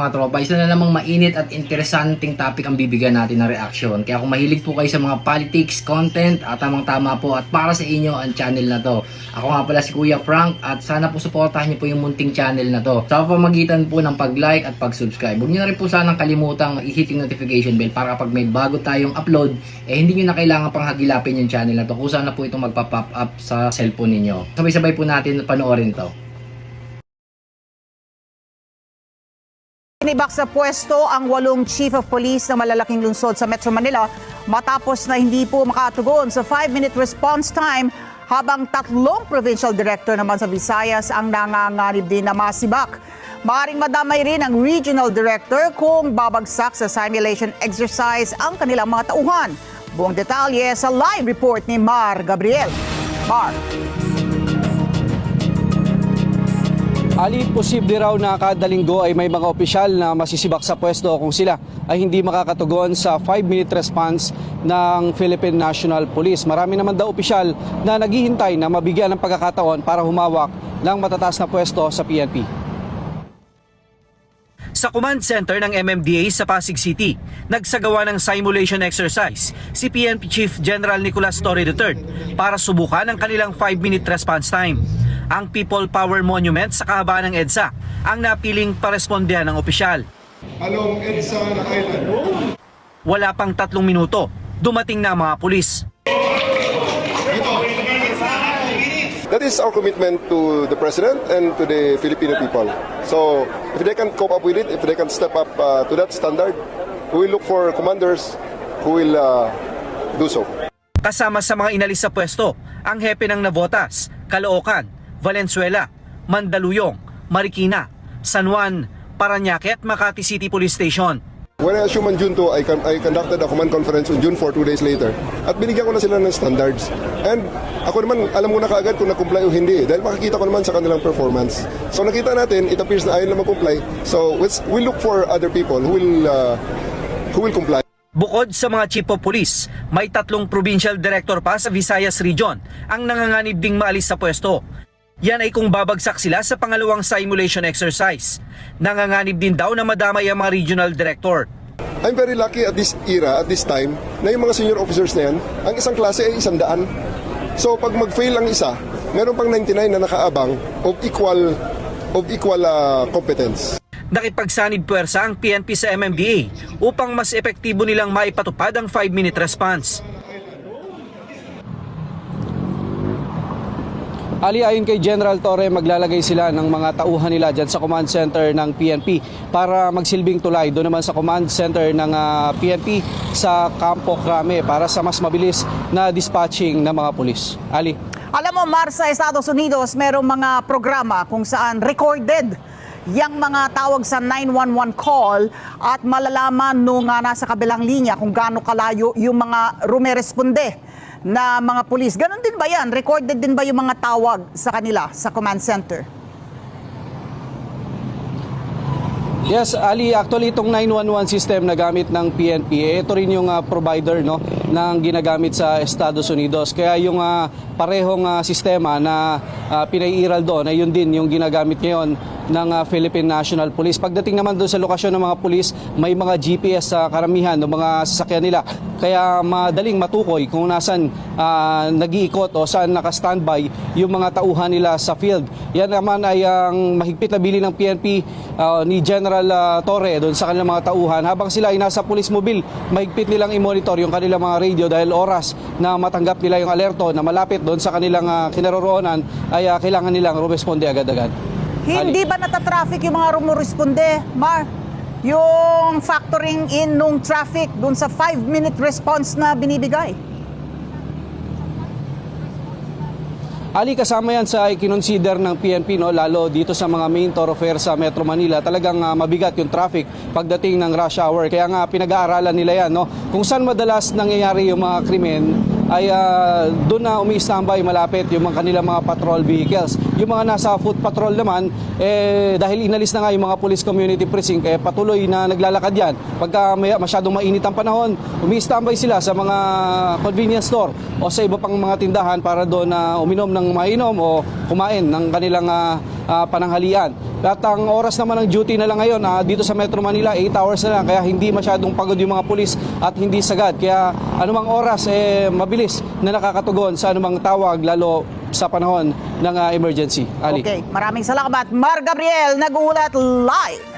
Mga tropa, isa na namang mainit at interesanting topic ang bibigyan natin na reaction. Kaya kung mahilig po kayo sa mga politics, content, at tamang tama po at para sa inyo ang channel na to. Ako nga pala si Kuya Frank at sana po suportahan niyo po yung munting channel na to. Sa pamagitan po ng pag-like at pag-subscribe. Huwag niyo na rin po sanang kalimutang i-hit yung notification bell para kapag may bago tayong upload, eh hindi niyo na kailangan pang hagilapin yung channel na to. Kung sana po itong magpa-pop up sa cellphone ninyo. Sabay-sabay po natin panoorin to. Inibak sa pwesto ang walong chief of police ng malalaking lungsod sa Metro Manila matapos na hindi po makatugon sa 5-minute response time habang tatlong provincial director naman sa Visayas ang nanganganib din na masibak. Maaring madamay rin ang regional director kung babagsak sa simulation exercise ang kanilang mga tauhan. Buong detalye sa live report ni Mar Gabriel. Mar. Ali, posible raw na kada linggo ay may mga opisyal na masisibak sa pwesto kung sila ay hindi makakatugon sa 5-minute response ng Philippine National Police. Marami naman daw opisyal na naghihintay na mabigyan ng pagkakataon para humawak ng matataas na pwesto sa PNP. Sa command center ng MMDA sa Pasig City, nagsagawa ng simulation exercise si PNP Chief General Nicolas Torre III para subukan ang kanilang 5-minute response time. Ang People Power Monument sa kahabaan ng EDSA ang napiling parespondehan ng opisyal. along EDSA na Island. Wala pang tatlong minuto, dumating na mga pulis. That is our commitment to the President and to the Filipino people. So, if they can cope up with it, if they can step up uh, to that standard, we will look for commanders who will uh, do so. Kasama sa mga inalis sa pwesto, ang hepe ng Navotas, Caloocan, Valenzuela, Mandaluyong, Marikina, San Juan, Paranaque at Makati City Police Station. When I assume on June 2, I, I conducted a command conference on June 4, two days later. At binigyan ko na sila ng standards. And ako naman, alam mo na kaagad kung na-comply o hindi. Dahil makikita ko naman sa kanilang performance. So nakita natin, it appears na ayaw na mag-comply. So let's- we look for other people who will, uh, who will comply. Bukod sa mga chief of police, may tatlong provincial director pa sa Visayas Region ang nanganganib ding maalis sa pwesto. Yan ay kung babagsak sila sa pangalawang simulation exercise. Nanganganib din daw na madamay ang mga regional director. I'm very lucky at this era, at this time, na yung mga senior officers na yan, ang isang klase ay isang daan. So pag mag-fail ang isa, meron pang 99 na nakaabang of equal of equal uh, competence. Nakipagsanib puwersa ang PNP sa MMDA upang mas epektibo nilang maipatupad ang 5-minute response. Ali, ayon kay General Torre, maglalagay sila ng mga tauhan nila dyan sa command center ng PNP para magsilbing tulay doon naman sa command center ng ah, PNP sa Campo Crame para sa mas mabilis na dispatching ng mga pulis. Ali. Alam mo, Mar, sa Estados Unidos, merong mga programa kung saan recorded yung mga tawag sa 911 call at malalaman nung nga nasa kabilang linya kung gaano kalayo yung mga rumeresponde na mga pulis. Ganon din ba yan? Recorded din ba yung mga tawag sa kanila sa command center? Yes, Ali, actually itong 911 system na gamit ng PNP, ito rin yung ah, provider no ng ginagamit sa Estados Unidos. Kaya yung ah, parehong ah, sistema na uh, pinaiiral doon ay yun din yung ginagamit ngayon ng ah, Philippine National Police. Pagdating naman doon sa lokasyon ng mga pulis, may mga GPS sa karamihan ng mga sasakyan nila. Kaya madaling matukoy kung nasan ah, nag-iikot o saan naka-standby yung mga tauhan nila sa field. Yan naman ay ang mahigpit na bili ng PNP ah, ni General ah, Torre doon sa kanilang mga tauhan. Habang sila ay nasa police mobile, mahigpit nilang i-monitor yung kanilang mga radio dahil oras na matanggap nila yung alerto na malapit doon sa kanilang uh, kinaroroonan ay ah, kailangan nilang rumesponde agad-agad. Hindi ba natatraffic yung mga rumuresponde, Mar? Yung factoring in nung traffic dun sa 5-minute response na binibigay? Ali, kasama yan sa ikinonsider ng PNP, no, lalo dito sa mga main thoroughfare sa Metro Manila. Talagang ah, mabigat yung traffic pagdating ng rush hour. Kaya nga pinag-aaralan nila yan. No? Kung saan madalas nangyayari yung mga krimen, ay ah, doon na umi-standby malapit yung mga kanilang mga patrol vehicles. Yung mga nasa foot patrol naman, eh, dahil inalis na nga yung mga police community precinct, eh, patuloy na naglalakad yan. Pagka may, masyadong mainit ang panahon, umi-standby sila sa mga convenience store o sa iba pang mga tindahan para doon na uminom ng mainom o kumain ng kanilang ah, ah, pananghalian. At ang oras naman ng duty na lang ngayon ah, dito sa Metro Manila, 8 hours na lang. Kaya hindi masyadong pagod yung mga pulis at hindi sagad. Kaya anumang oras, eh, mabilis na nakakatugon sa anumang tawag, lalo sa panahon ng ah, emergency. Ali. Okay, maraming salamat. Mar Gabriel, nag-uulat live